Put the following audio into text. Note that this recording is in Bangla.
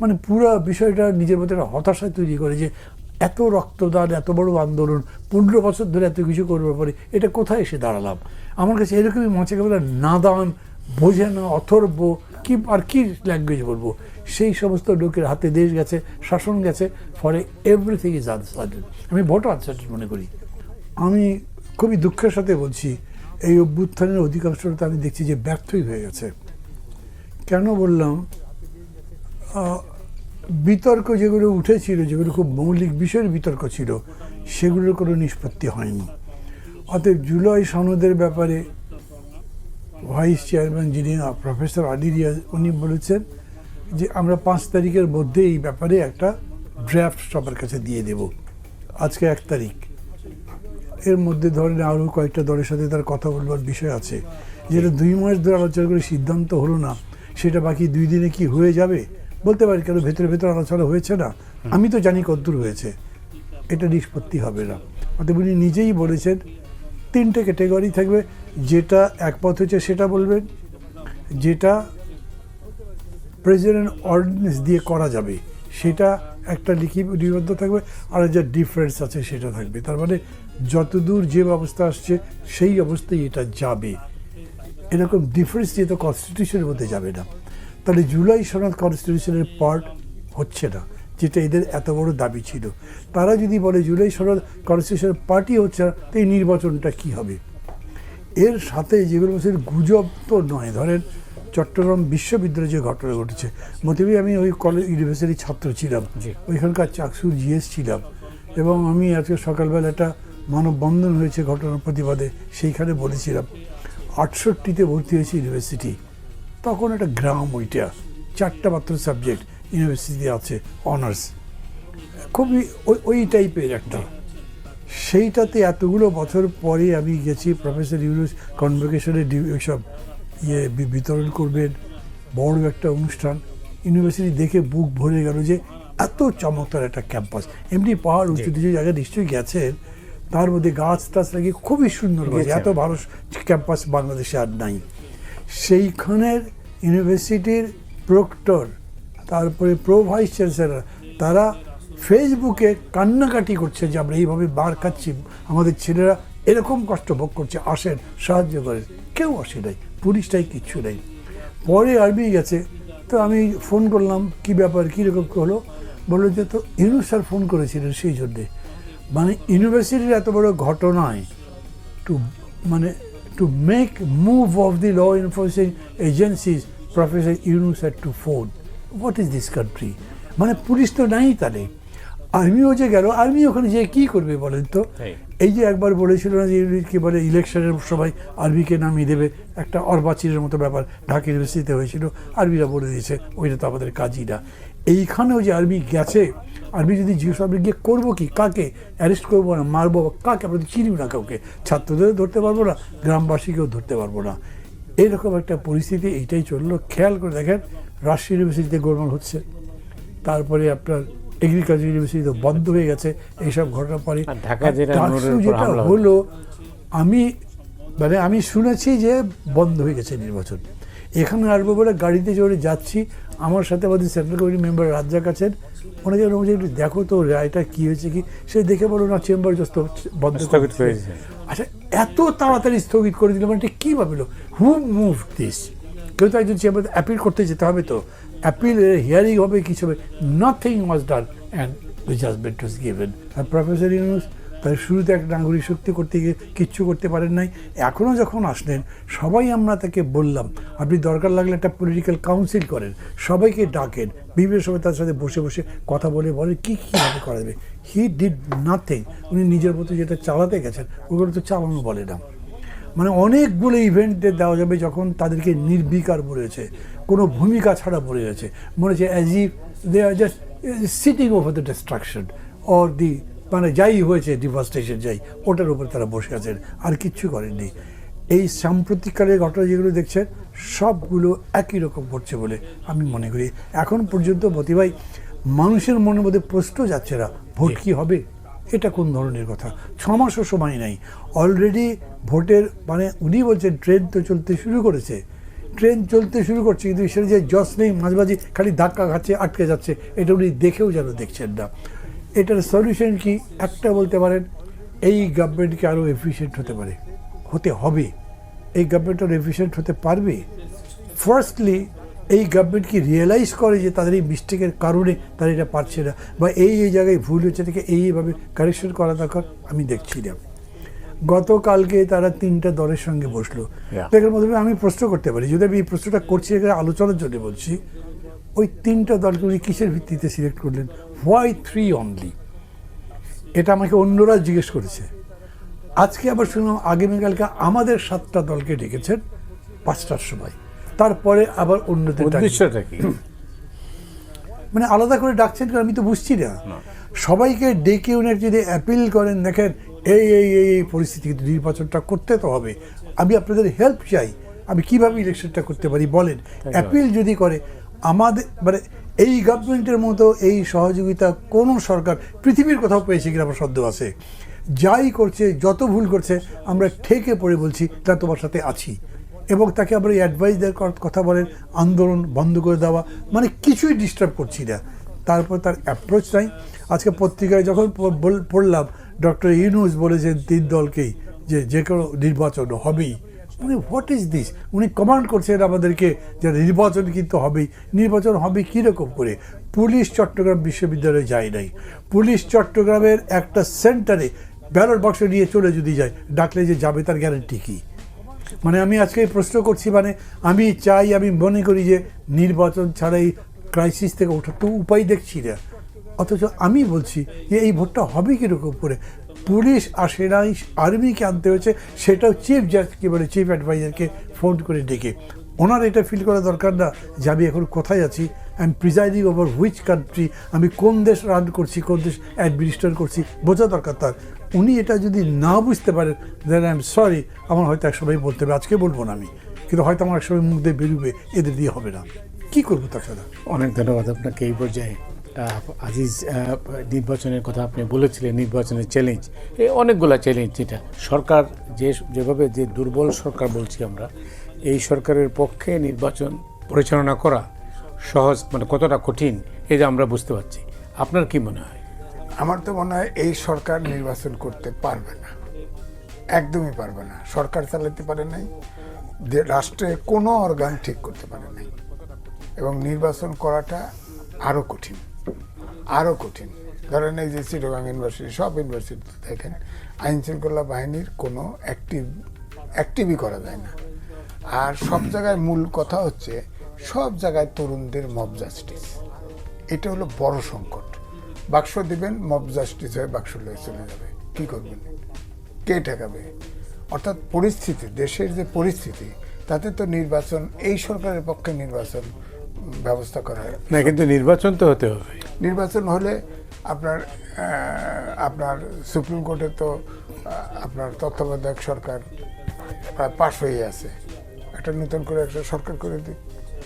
মানে পুরো বিষয়টা নিজের মধ্যে একটা হতাশা তৈরি করে যে এত রক্তদান, এত বড় আন্দোলন, পনেরো বছর ধরে এত কিছু করবার পরে এটা কোথায় এসে দাঁড়ালাম? আমার কাছে এরকমই মঞ্চে বলে নাদান বোঝে না অথর্ব, কি আর কি ল্যাঙ্গুয়েজ বলব? সেই সমস্ত লোকের হাতে দেশ গেছে, শাসন গেছে, ফলে এভরিথিং ইজ আনসার্টেন আমি ভোট আনসার্টেন মনে করি। আমি খুবই দুঃখের সাথে বলছি, এই অভ্যুত্থানের অধিকাংশটা আমি দেখছি যে ব্যর্থই হয়ে গেছে। কেন বললাম? বিতর্ক যেগুলো উঠেছিল, যেগুলো খুব মৌলিক বিষয়ের বিতর্ক ছিল, সেগুলোর কোনো নিষ্পত্তি হয়নি। অতএব জুলাই সনদের ব্যাপারে ভাইস চেয়ারম্যান যিনি প্রফেসর আলিরিয়া উনি বলেছেন যে আমরা পাঁচ তারিখের মধ্যে এই ব্যাপারে একটা ড্রাফট সবার কাছে দিয়ে দেব। আজকে এক তারিখ। এর মধ্যে ধরেন আরও কয়েকটা দলের সাথে তার কথা বলবার বিষয় আছে। যেটা দুই মাস ধরে আলোচনা করে সিদ্ধান্ত হলো না। সেটা বাকি দুই দিনে কি হয়ে যাবে? বলতে পারি কেন ভেতরে ভেতরে আলোচনা হয়েছে না? আমি তো জানি কদ্দূর হয়েছে। এটা নিষ্পত্তি হবে না। অতএব উনি নিজেই বলেছেন, তিনটে ক্যাটেগরি থাকবে। যেটা একমত হয়েছে সেটা বলবেন, যেটা প্রেসিডেন্ট অর্ডিন্যান্স দিয়ে করা যাবে, সেটা একটা লিখিবদ্ধ থাকবে, আর যা ডিফারেন্স আছে সেটা থাকবে। তার মানে যতদূর যে ব্যবস্থা আসছে, সেই অবস্থায় এটা যাবে। এরকম ডিফারেন্স দিয়ে তো কনস্টিটিউশনের মধ্যে যাবে না। তাহলে জুলাই সনদ কনস্টিটিউশনের পার্ট হচ্ছে না যেটা এদের এত বড় দাবি ছিল। তারা যদি বলে জুলাই সনদ কনস্টিটিউশনের পার্টি হচ্ছে না তো এই নির্বাচনটা কী হবে? এর সাথে যেগুলো বলছে গুজব তো নয়। ধরেন চট্টগ্রাম বিশ্ববিদ্যালয়ে যে ঘটনা ঘটেছে মতিবি আমি ওই কলেজ ইউনিভার্সিটির ছাত্র ছিলাম। ওইখানকার চাকসুর জিএস ছিলাম। এবং আমি আজকে সকালবেলা একটা মানববন্ধন হয়েছে ঘটনার প্রতিবাদে সেইখানে বলেছিলাম। আটষট্টিতে ভর্তি হয়েছে ইউনিভার্সিটি তখন একটা গ্রাম ওইটা চারটা মাত্র সাবজেক্ট ইউনিভার্সিটি আছে অনার্স খুবই ওই ওই টাইপের একটা। সেইটাতে এতগুলো বছর পরে আমি গেছি প্রফেসর ইউনুস কনভোকেশনে সব ইয়ে বিতরণ করবেন বড় একটা অনুষ্ঠান। ইউনিভার্সিটি দেখে বুক ভরে গেল যে এত চমৎকার একটা ক্যাম্পাস এমনি পাহাড় উঁচু নিচু জায়গায় নিশ্চয়ই গেছেন তার মধ্যে গাছ টাছ লাগিয়ে খুবই সুন্দর এত ভালো ক্যাম্পাস বাংলাদেশে আর নাই। সেইখানের ইউনিভার্সিটির প্রক্টর তারপরে প্রো ভাইস চ্যান্সেলর তারা ফেসবুকে কান্নাকাটি করছে যে আমরা এইভাবে বার খাচ্ছি। আমাদের ছেলেরা এরকম কষ্ট ভোগ করছে আসেন সাহায্য করেন। কেউ আসে নাই পুলিশটাই কিচ্ছু নেই। পরে আর্মি গেছে তো আমি ফোন করলাম কি ব্যাপার কীরকম হলো? বলল যে তো ইউনুস স্যার ফোন করেছিলেন সেই জন্যে। মানে ইউনিভার্সিটির এত বড় ঘটনায় টু মানে to make move of the law enforcing agencies professor Yunus had to phone what is this country? মানে পুলিশ তো নাই তাহলে। আর্মিও যে গেল আর্মি ওখানে যে কি করবে বলেন তো? এই। যে একবার বলেছিল না যে কি বলে ইলেকশনের সবাই আর্মিকে নামিয়ে দেবে একটা অর্বাচীনের মতো ব্যাপার ঢাকা ইউনিভার্সিটিতে হয়েছিল আর্মিরা বলে দিয়েছে ওইটা তো আমাদের কাজই না। এইখানেও যে আর্মি গেছে আর্মি যদি জিজ্ঞেস আপনি গিয়ে করব কি? কাকে? অ্যারেস্ট করব না? মারবো? কাকে? আমরা তো চিনিও না কাউকে। ছাত্রদের ধরতে পারব না গ্রামবাসীকেও ধরতে পারব না। এইরকম একটা পরিস্থিতি এইটাই চলল। খেয়াল করে দেখেন রাজশাহী ইউনিভার্সিটিতে গোলমাল হচ্ছে। তারপরে আপনার এগ্রিকালচার ইউনিভার্সিটি তো বন্ধ হয়ে গেছে এইসব ঘটনা পরে যেটা হলো আমি মানে আমি শুনেছি যে বন্ধ হয়ে গেছে নির্বাচন। এখানে আসব বলে গাড়িতে চড়ে যাচ্ছি। আমার সাথে আমাদের সেন্ট্রাল কমিটি মেম্বার রাজ্জাক আছেন। ওনাকে যে একটু দেখো তো রায়টা কী হয়েছে কি? সে দেখে বলো না চেম্বার যত বন্ধ স্থগিত হয়েছে। আচ্ছা এত তাড়াতাড়ি স্থগিত করে দিল মানে এটা কী ভাবিল হু মুভ দিস কেউ তো একজন চেম্বার অ্যাপিল করতে যেতে হবে তো। অ্যাপিল হিয়ারিং হবে কিছু হবে। Nothing was done and the judgment was given R professor Yunus তার শুরুতে একটা নাগরিক শক্তি করতে গিয়ে কিচ্ছু করতে পারেন নাই। এখনও যখন আসলেন, সবাই আমরা তাকে বললাম, আপনি দরকার লাগলে একটা পলিটিক্যাল কাউন্সিল করেন। সবাইকে ডাকেন। বিভিন্ন সময় তার সাথে বসে বসে কথা বলে বলেন কী কীভাবে করা যাবে? হি ডিড নাথিং উনি নিজের মতো যেটা চালাতে গেছেন, ওগুলো তো চালানো বলে না। মানে অনেকগুলো ইভেন্টে দেওয়া যাবে যখন তাদেরকে নির্বিকার বলেছে, কোনো ভূমিকা ছাড়া বলে গেছে মনে হচ্ছে as if they are just sitting over the destruction or the মানে যাই হয়েছে ডিভাস্টেশন যাই ওটার উপর তারা বসে আছেন আর কিচ্ছু করেননি। এই সাম্প্রতিককালের ঘটনা যেগুলো দেখছেন সবগুলো একই রকম ঘটছে বলে আমি মনে করি। এখন পর্যন্ত মতিভাই মানুষের মনের মধ্যে প্রশ্ন যাচ্ছে না ভোট কি হবে? এটা কোন ধরনের কথা? ছ মাসও সময় নাই। অলরেডি ভোটের মানে উনি বলছেন ট্রেন তো চলতে শুরু করেছে। ট্রেন চলতে শুরু করছে কিন্তু সেটা যে জস নেই মাঝে মাঝে খালি ধাক্কা খাচ্ছে আটকে যাচ্ছে এটা উনি দেখেও যেন দেখছেন না। এটার সলিউশন কি? একটা বলতে পারেন এই গভর্নমেন্টকে আরও এফিসিয়েন্ট হতে পারে হতে হবে। এই গভর্নমেন্ট আরও এফিসিয়েন্ট হতে পারবে? ফার্স্টলি এই গভর্নমেন্ট কি রিয়েলাইজ করে যে তাদের এই মিস্টেকের কারণে তারা এটা পারছে না বা এই এই জায়গায় ভুল হচ্ছে থেকে এইভাবে কারেকশন করা দরকার? আমি দেখছি না। গতকালকে তারা তিনটা দলের সঙ্গে বসল। দেখার মধ্যে আমি প্রশ্ন করতে পারি যদি আমি এই প্রশ্নটা করছি এখানে আলোচনার জন্য বলছি ওই তিনটা দলকে উনি কিসের ভিত্তিতে সিলেক্ট করলেন? হোয়াই থ্রি অনলি এটা আমাকে অন্যরা জিজ্ঞেস করেছে। আজকে আবার শুনলাম আগামীকালকে আমাদের সাতটা দলকে ডেকেছেন পাঁচটার সময়। তারপরে আবার অন্যদের উদ্দেশ্যটা কি? মানে আলাদা করে ডাকছেন কারণ আমি তো বুঝছি না। সবাইকে ডেকে উনি যদি অ্যাপিল করেন দেখেন এই এই এই এই পরিস্থিতি কিন্তু নির্বাচনটা করতে তো হবে। আমি আপনাদের হেল্প চাই। আমি কীভাবে ইলেকশনটা করতে পারি বলেন। অ্যাপিল যদি করে আমাদের মানে এই গভর্নমেন্টের মতো এই সহযোগিতা কোনো সরকার পৃথিবীর কোথাও পেয়েছে কিনা আমার সন্দেহ আছে। যাই করছে, যত ভুল করছে, আমরা ঠেকে পড়ে বলছি, তা তোমার সাথে আছি। এবং তাকে আমরা অ্যাডভাইস দেওয়ার কথা বলেন, আন্দোলন বন্ধ করে দেওয়া মানে কিছুই ডিস্টার্ব করছি না। তারপর তার অ্যাপ্রোচ নাই। আজকে পত্রিকায় যখন পড়লাম, ডক্টর ইউনুস বলেছেন তিন দলকেই যে যে কোনো নির্বাচন হবেই। মানে হোয়াট ইজ দিস উনি কমান্ড করছেন আমাদেরকে যে নির্বাচন কিন্তু হবেই। নির্বাচন হবে কীরকম করে? পুলিশ চট্টগ্রাম বিশ্ববিদ্যালয়ে যায় নাই। পুলিশ চট্টগ্রামের একটা সেন্টারে ব্যালট বাক্স নিয়ে চলে যদি যায়, ডাকলে যে যাবে তার গ্যারান্টি কী? মানে আমি আজকে প্রশ্ন করছি মানে আমি চাই, আমি মনে করি যে নির্বাচন ছাড়াই ক্রাইসিস থেকে ওঠার তো উপায় দেখছি না। অথচ আমি বলছি যে এই ভোটটা হবে কীরকম করে? পুলিশ আসে নাই আর্মিকে আনতে হয়েছে। সেটাও চিফ জাজ কি বলে চিফ অ্যাডভাইজারকে ফোন করে ডেকে। ওনার এটা ফিল করা দরকার না যে আমি এখন কোথায় আছি am presiding over which country আমি কোন দেশ রান করছি, কোন দেশ অ্যাডমিনিস্ট্রেট করছি, বোঝা দরকার তার। উনি এটা যদি না বুঝতে পারেন দেন আই এম সরি আমার হয়তো একসময় বলতে হবে, আজকে বলব না আমি। কিন্তু হয়তো আমার একসময় মুখ দিয়ে বেরোবে, এদের দিয়ে হবে না। কী করব তাছাড়া? অনেক ধন্যবাদ আপনাকে, এই পর্যায়ে আজিজ নির্বাচনের কথা আপনি বলেছিলেন, নির্বাচনের চ্যালেঞ্জ এই অনেকগুলা চ্যালেঞ্জ যেটা সরকার যে, যেভাবে যে দুর্বল সরকার বলছি আমরা, এই সরকারের পক্ষে নির্বাচন পরিচালনা করা সহজ মানে কতটা কঠিন, এই যে আমরা বুঝতে পারছি। আপনার কি মনে হয়? আমার তো মনে হয় এই সরকার নির্বাচন করতে পারবে না। একদমই পারবে না। সরকার চালাতে পারে নাই রাষ্ট্রে কোনো অর্গান ঠিক করতে পারে নাই। এবং নির্বাচন করাটা আরও কঠিন। আরও কঠিন। ধরেন এই যে চিটগাং ইউনিভার্সিটি, সব ইউনিভার্সিটি দেখেন, আইন শৃঙ্খলা বাহিনীর কোনো অ্যাক্টিভ অ্যাক্টিভই করা যায় না। আর সব জায়গায় মূল কথা হচ্ছে, সব জায়গায় তরুণদের মব জাস্টিস এটা হলো বড় সংকট। বাক্স দিবেন মব জাস্টিস হয়ে বাক্স লয়ে চলে যাবে। কি করবেন? কে ঠেকাবে? অর্থাৎ পরিস্থিতি, দেশের যে পরিস্থিতি, তাতে তো নির্বাচন, এই সরকারের পক্ষে নির্বাচন ব্যবস্থা করা হয়। না, কিন্তু নির্বাচন তো হতে হবে। নির্বাচন হলে আপনার আপনার সুপ্রিম কোর্টে তো আপনার তত্ত্বাবধায়ক সরকার প্রায় পাশ হয়ে আছে। একটা নতুন করে একটা সরকার করে দিক